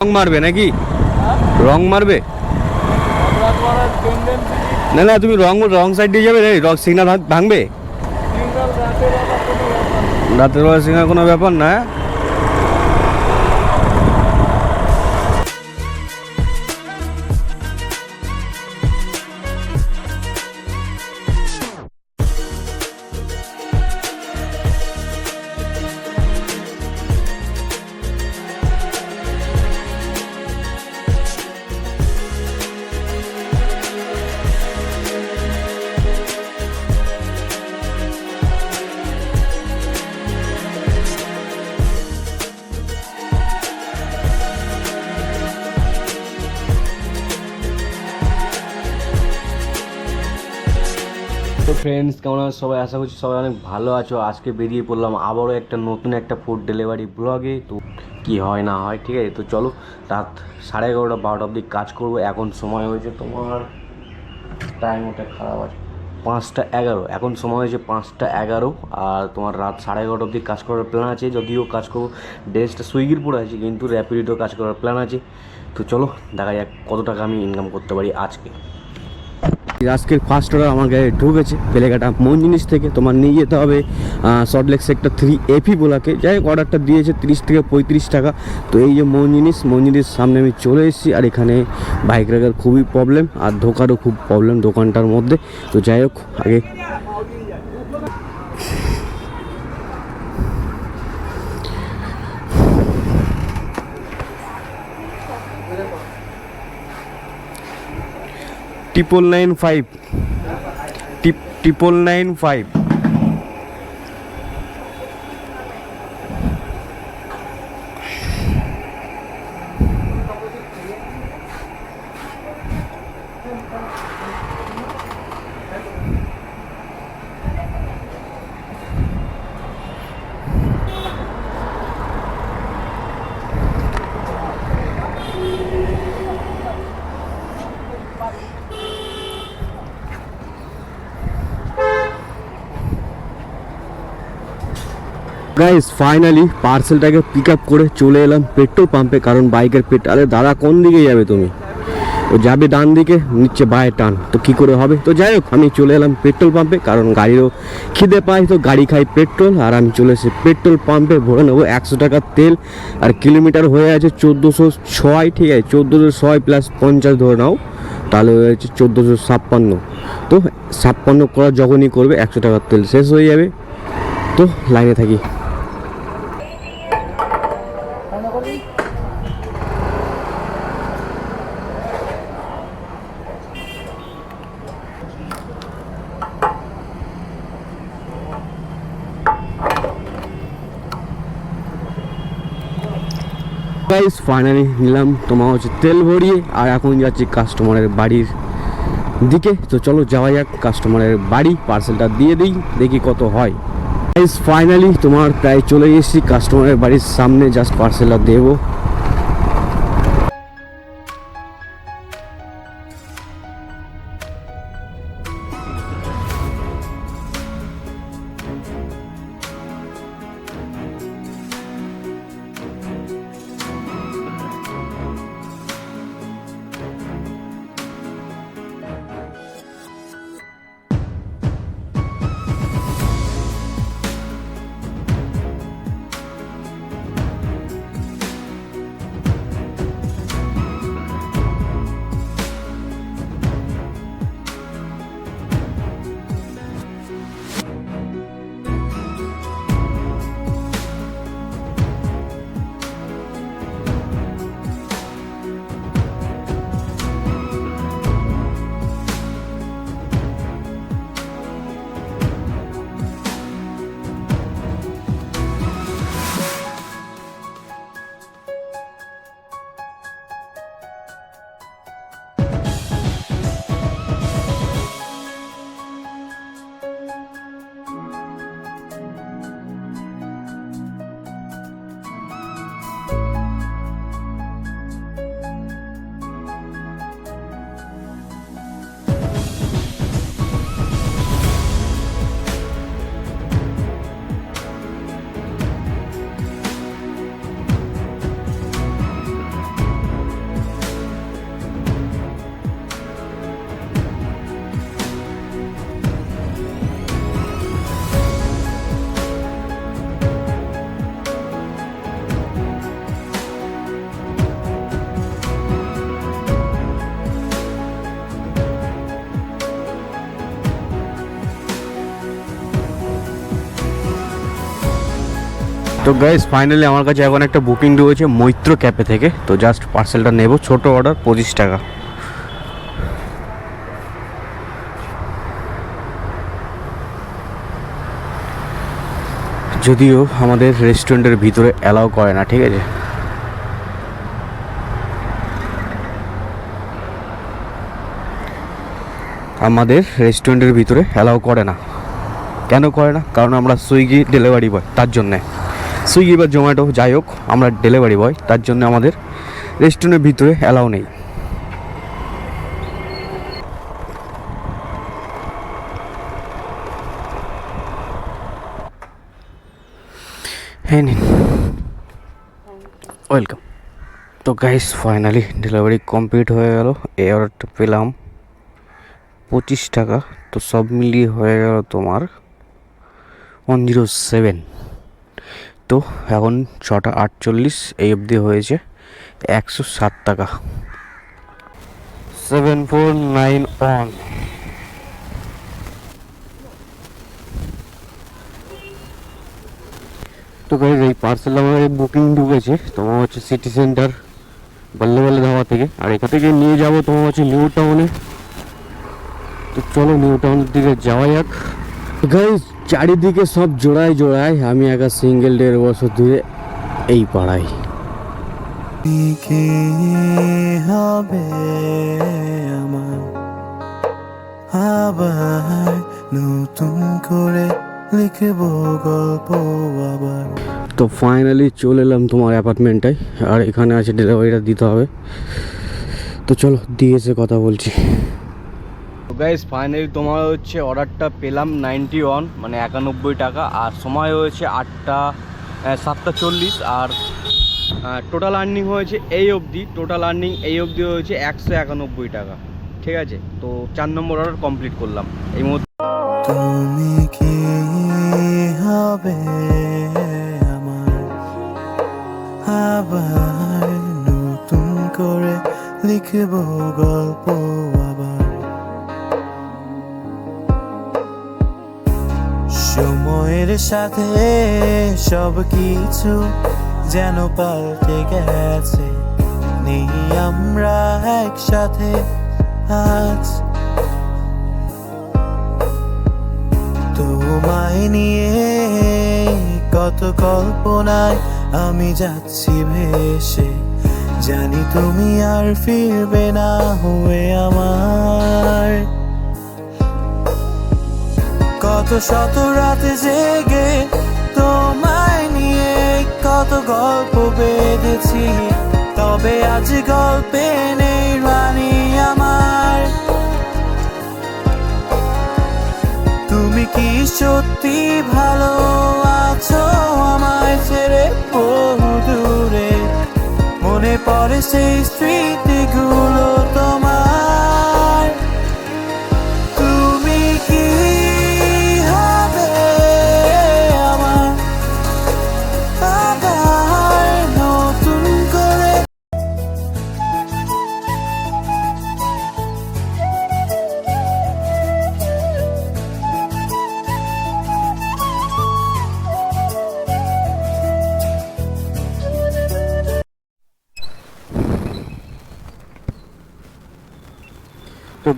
রং মারবে নাকি? রং মারবে? না না তুমি রং রং সাইড দিয়ে যাবে রে রং সিগনাল ভাঙবে? রাতের বেলা সিগনাল কোনো ব্যাপার না তো ফ্রেন্ডস কেমন আছো সবাই? আশা করছি সবাই অনেক ভালো আছো। আজকে বেরিয়ে পড়লাম আবারও একটা নতুন একটা ফুড ডেলিভারি ব্লগে তো কি হয় না হয়, ঠিক আছে? তো চলো, রাত সাড়ে এগারোটা বারোটা অবধি কাজ করব। এখন সময় হয়েছে তোমার টাইম ওটা খারাপ আছে। পাঁচটা এগারো। এখন সময় হয়েছে পাঁচটা এগারো। আর তোমার রাত সাড়ে এগারোটা অবধি কাজ করার প্ল্যান আছে। যদিও কাজ করব। ড্রেসটা সুইগির পরে আছে, কিন্তু র্যাপিডো কাজ করার প্ল্যান আছে। তো চলো, দেখা যাক কত টাকা আমি ইনকাম করতে পারি আজকে। আজকের ফার্স্ট অর্ডার আমার গায়ে ঢুকেছে, বেলেঘাটা মন জিনিস থেকে। তোমার নিয়ে যেতে হবে সল্টলেক সেক্টর থ্রি এফি বোলাকে। যাই হোক অর্ডারটা দিয়েছে তিরিশ থেকে পঁয়ত্রিশ টাকা। তো এই যে মন জিনিস মন জিনিস সামনে আমি চলে এসেছি। আর এখানে বাইক রাখার খুবই প্রবলেম আর ধোকারও খুব প্রবলেম দোকানটার মধ্যে। তো যাই হোক, আগে triple nine five triple nine five guys finally পার্সেলটাকে pick up করে চলে এলাম পেট্রোল পাম্পে কারণ বাইকের পেট আরে দাদা কোন দিকে যাবে তুমি? ও যাবে ডান দিকে নিচ্ছে বায়ে টান। তো কি করে হবে? তো যাই হোক, আমি চলে এলাম পেট্রোল পাম্পে কারণ গাড়িরও খিদে পাই তো গাড়ি খাই পেট্রোল আর আমি চলে এসেছি পেট্রোল পাম্পে ভরে নেব একশো টাকার তেল, আর কিলোমিটার হয়ে আছে চোদ্দোশো ছয়, ঠিক আছে? চোদ্দোশো ছয় প্লাস পঞ্চাশ ধরে নাও, তাহলে হয়ে যাচ্ছে চোদ্দোশো ছাপ্পান্ন। তো ছাপ্পান্ন করা যখনই করবে, একশো টাকার তেল শেষ হয়ে যাবে। তো লাইনে থাকি গাইস ফাইনালি নিলাম। তোমার হচ্ছে তেল ভরিয়ে, আর এখন যাচ্ছি কাস্টমারের বাড়ির দিকে। তো চলো যাওয়া যাক কাস্টমারের বাড়ি পার্সেলটা দিয়ে দিই, দেখি কত হয়। ফাইনালি তোমার প্রায় চলে এসেছি কাস্টমারের বাড়ির সামনে জাস্ট পার্সেলটা দেবো। তো গাইজ ফাইনালি আমার কাছে এখন একটা বুকিং রয়েছে মৈত্র ক্যাফে থেকে। তো জাস্ট পার্সেলটা নেব, ছোট অর্ডার পঁচিশ টাকা। যদিও আমাদের রেস্টুরেন্টের ভিতরে অ্যালাউ করে না, ঠিক আছে? আমাদের রেস্টুরেন্টের ভিতরে অ্যালাউ করে না। কেন করে না? কারণ আমরা সুইগি ডেলিভারি বয় তার জন্যে। সুইগি বা জোম্যাটো যাই হোক, আমরা ডেলিভারি বয় তার জন্য আমাদের রেস্টুরেন্টের ভিতরে অ্যালাউ নেই। হ্যাঁ নিন। ওয়েলকাম তো গাইস ফাইনালি ডেলিভারি কমপ্লিট হয়ে গেল। এই অর্ডারটা পেলাম পঁচিশ টাকা। তো সব মিলিয়ে হয়ে গেল তোমার ওয়ান জিরো সেভেন তো এখন ছটা আটচল্লিশ এই অবধি হয়েছে একশো সাত টাকা। Seven four nine one. তো গাইজ এই পার্সেল আমার বুকিং ঢুকেছে তোমার হচ্ছে সিটি সেন্টার বল্লে বল্লে ধাবা থেকে। আর এখান থেকে নিয়ে যাব তোমার হচ্ছে নিউ টাউনে তো চলো নিউ টাউনের দিকে যাওয়া যাক। গাইজ চারিদিকে সব জোড়ায় জোড়ায় আমি একা সিঙ্গেল দেড় বছর ধরে এই পাড়ায়। কি হবে আমার? আবার নতুন করে লিখব গল্প আবার। তো ফাইনালি চলে এলাম তোমার অ্যাপার্টমেন্টটায় আর এখানে আছে ডেলিভারিটা দিতে হবে। তো চলো দিয়ে এসে কথা বলছি। গাইজ ফাইনালি তোমার হচ্ছে অর্ডারটা পেলাম নাইনটি ওয়ান মানে একানব্বই টাকা। আর সময় হয়েছে আটটা সাতটা চল্লিশ। আর টোটাল আর্নিং হয়েছে এই অবধি টোটাল আর্নিং এই অবধি হয়েছে একশো একানব্বই টাকা। ঠিক আছে? তো চার নম্বর অর্ডার কমপ্লিট করলাম। এই মুহূর্তে তুমি হবে আবার নতুন করে লিখব গল্প। আবার সাথে সব কিছু যেন পাল্টে গেছে। নেই আমরা একসাথে আজ। তোমায় নিয়ে কত কল্পনায় আমি যাচ্ছি ভেসে। জানি তুমি আর ফিরবে না হয়ে আমার। কত শত রাতে জেগে তোমায় নিয়ে কত গল্প বেঁধেছি। তবে আজ গল্পে নেই রানী আমার। তুমি কি সত্যি ভালো আছো আমায় ছেড়ে বহু দূরে? মনে পড়ে সেই স্মৃতিগুলো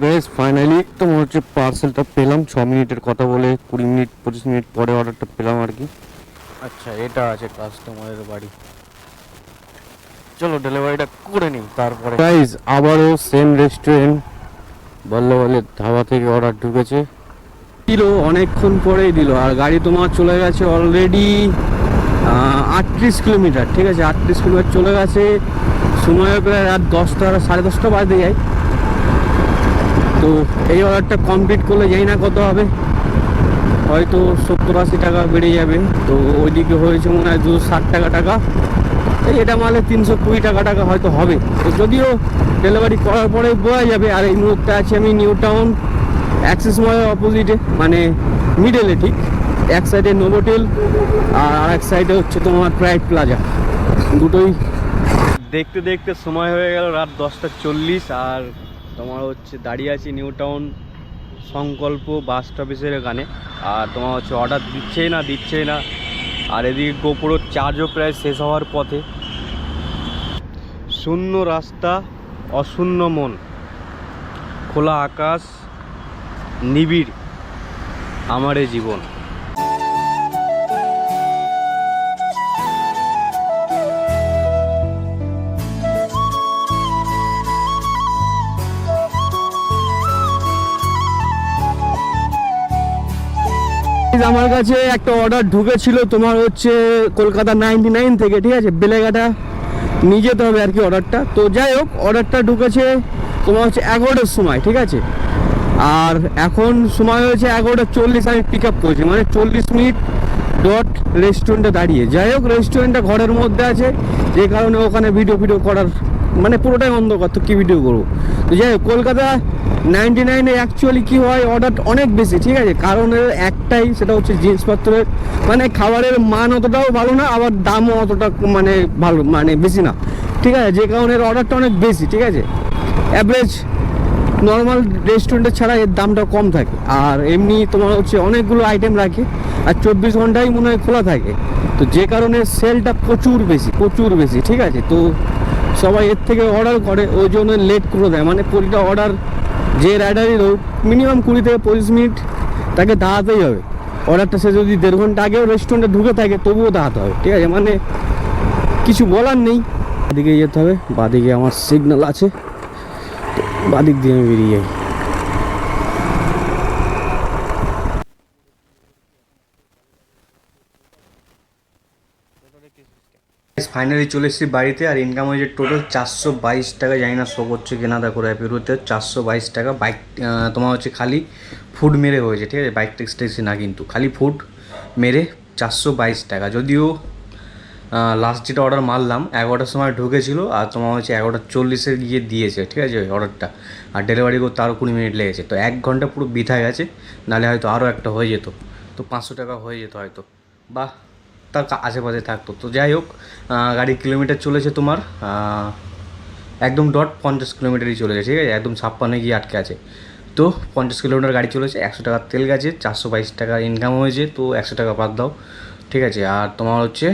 তো বেশ ফাইনালি তোমার হচ্ছে পার্সেলটা পেলাম ছ মিনিটের কথা বলে কুড়ি মিনিট পঁচিশ মিনিট পরে অর্ডারটা পেলাম আর কি। আচ্ছা এটা আছে কাস্টমারের বাড়ি। চলো ডেলিভারিটা করে নিই তারপরে। গাইজ আবারও সেম রেস্টুরেন্ট বল্লে বল্লে ধাবা থেকে অর্ডার ঢুকেছে। দিল অনেকক্ষণ পরেই দিল আর গাড়ি তোমার চলে গেছে অলরেডি আটত্রিশ কিলোমিটার ঠিক আছে? আটত্রিশ কিলোমিটার চলে গেছে সময় প্রায় রাত দশটা সাড়ে দশটা বাজতে যায়। তো এই অর্ডারটা কমপ্লিট করলে জানি না কত হবে। হয়তো সত্তর আশি টাকা বেড়ে যাবে। তো ওইদিকে হয়েছে মনে হয় দুশো ষাট টাকা টাকা। এটা মালে তিনশো কুড়ি টাকা টাকা হয়তো হবে। তো যদিও ডেলিভারি করার পরে বোঝা যাবে, আর এই মুহূর্তে আছি আমি নিউ টাউন, অ্যাক্সিস মলের অপোজিটে মানে মিডলে ঠিক। এক সাইডে নোভোটেল আর আর এক সাইডে হচ্ছে তোমার প্রাইড প্লাজা দুটোই। দেখতে দেখতে সময় হয়ে গেল রাত দশটা চল্লিশ, আর তোমার হচ্ছে দাঁড়িয়ে আছি নিউ টাউন সংকল্প বাস স্টপেজের এখানে। আর তোমার হচ্ছে অর্ডার দিচ্ছেই না দিচ্ছেই না। আর এদিকে গোপুরো চার্জও প্রায় শেষ হওয়ার পথে। শূন্য রাস্তা, অশূন্য মন। খোলা আকাশ, নিবিড় আমার জীবন। আমার কাছে একটা অর্ডার ঢুকেছিল, তোমার হচ্ছে কলকাতা নাইনটি নাইন থেকে, ঠিক আছে? বেলেঘাটা নিয়ে যেতে হবে আর কি অর্ডারটা তো যাই হোক অর্ডারটা ঢুকেছে তোমার হচ্ছে এগারোটার সময়, ঠিক আছে? আর এখন সময় হয়েছে এগারোটা চল্লিশ, আমি পিক আপ করেছি। মানে চল্লিশ মিনিট ডট রেস্টুরেন্টে দাঁড়িয়ে। যাই হোক রেস্টুরেন্টটা ঘরের মধ্যে আছে, যে কারণে ওখানে ভিডিও ভিডিও করার মানে পুরোটাই অন্ধকার, তো কী ভিডিও করব? তো যাই হোক, কলকাতা নাইনটি নাইনে অ্যাকচুয়ালি কী হয় অর্ডার অনেক বেশি, ঠিক আছে? কারণ একটাই, সেটা হচ্ছে জিনিসপত্রের মানে খাবারের মান অতটাও ভালো না, আবার দামও অতটা মানে ভালো মানে বেশি না, ঠিক আছে? যে কারণে অর্ডারটা অনেক বেশি, ঠিক আছে? অ্যাভারেজ নর্মাল রেস্টুরেন্টের ছাড়া এর দামটা কম থাকে। আর এমনি তোমার হচ্ছে অনেকগুলো আইটেম রাখে, আর চব্বিশ ঘন্টাই মনে হয় খোলা থাকে। তো যে কারণে সেলটা প্রচুর বেশি প্রচুর বেশি, ঠিক আছে? তো সবাই এর থেকে অর্ডার করে, ওই জন্য লেট করে দেয়। মানে প্রতিটা অর্ডার যে রাইডারই হোক মিনিমাম কুড়ি থেকে পঁচিশ মিনিট তাকে দাঁড়াতেই হবে। অর্ডারটা সে যদি দেড় ঘণ্টা আগেও রেস্টুরেন্টে ঢুকে থাকে, তবুও দাঁড়াতে হবে, ঠিক আছে? মানে কিছু বলার নেই। বাদিকে যেতে হবে, বাদিকে আমার সিগন্যাল আছে। বাদিক দিয়ে আমি বেরিয়ে যাই। ফাইনালি চলে এসেছি বাড়িতে আর ইনকাম হয়েছে টোটাল চারশো বাইশ টাকা। জানি না শো করছে কিনা, দেখো র্যাপিডোতে চারশো বাইশ টাকা। বাইক তোমার হচ্ছে খালি ফুড মেরে হয়েছে, ঠিক আছে? বাইক ট্যাক্স ট্যাক্সি না কিন্তু, খালি ফুড মেরে চারশো বাইশ টাকা। যদিও লাস্ট যেটা অর্ডার মারলাম, এগারোটার সময় ঢুকেছিল আর তোমার হচ্ছে এগারোটা চল্লিশে গিয়ে দিয়েছে, ঠিক আছে? ওই অর্ডারটা আর ডেলিভারি করতে আরও কুড়ি মিনিট লেগেছে। তো এক ঘণ্টা পুরো বৃথা গেছে, নাহলে হয়তো আরও একটা হয়ে যেত। তো পাঁচশো টাকা হয়ে যেত হয়তো। বাহ! তার আশেপাশে থাকতো। তো যাই হোক গাড়ির কিলোমিটার চলেছে তোমার একদম ডট পঞ্চাশ কিলোমিটারই চলেছে, ঠিক আছে? একদম ছাপ্পান্নে গিয়ে আটকে আছে। তো পঞ্চাশ কিলোমিটার গাড়ি চলেছে, একশো টাকার তেল গেছে, চারশো বাইশ টাকা ইনকাম হয়েছে, তো একশো টাকা বাদ দাও, ঠিক আছে? আর তোমার হচ্ছে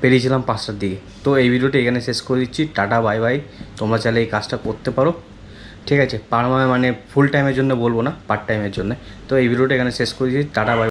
পেরিয়েছিলাম পাঁচটার দিকে। তো এই ভিডিওটা এখানে শেষ করে দিচ্ছি। টাটা বাই বাই তোমরা চাইলে এই কাজটা করতে পারো, ঠিক আছে? পার মানে ফুল টাইমের জন্য বলব না পার্ট টাইমের জন্য। তো এই ভিডিওটা এখানে শেষ করে দিচ্ছি। Tata bye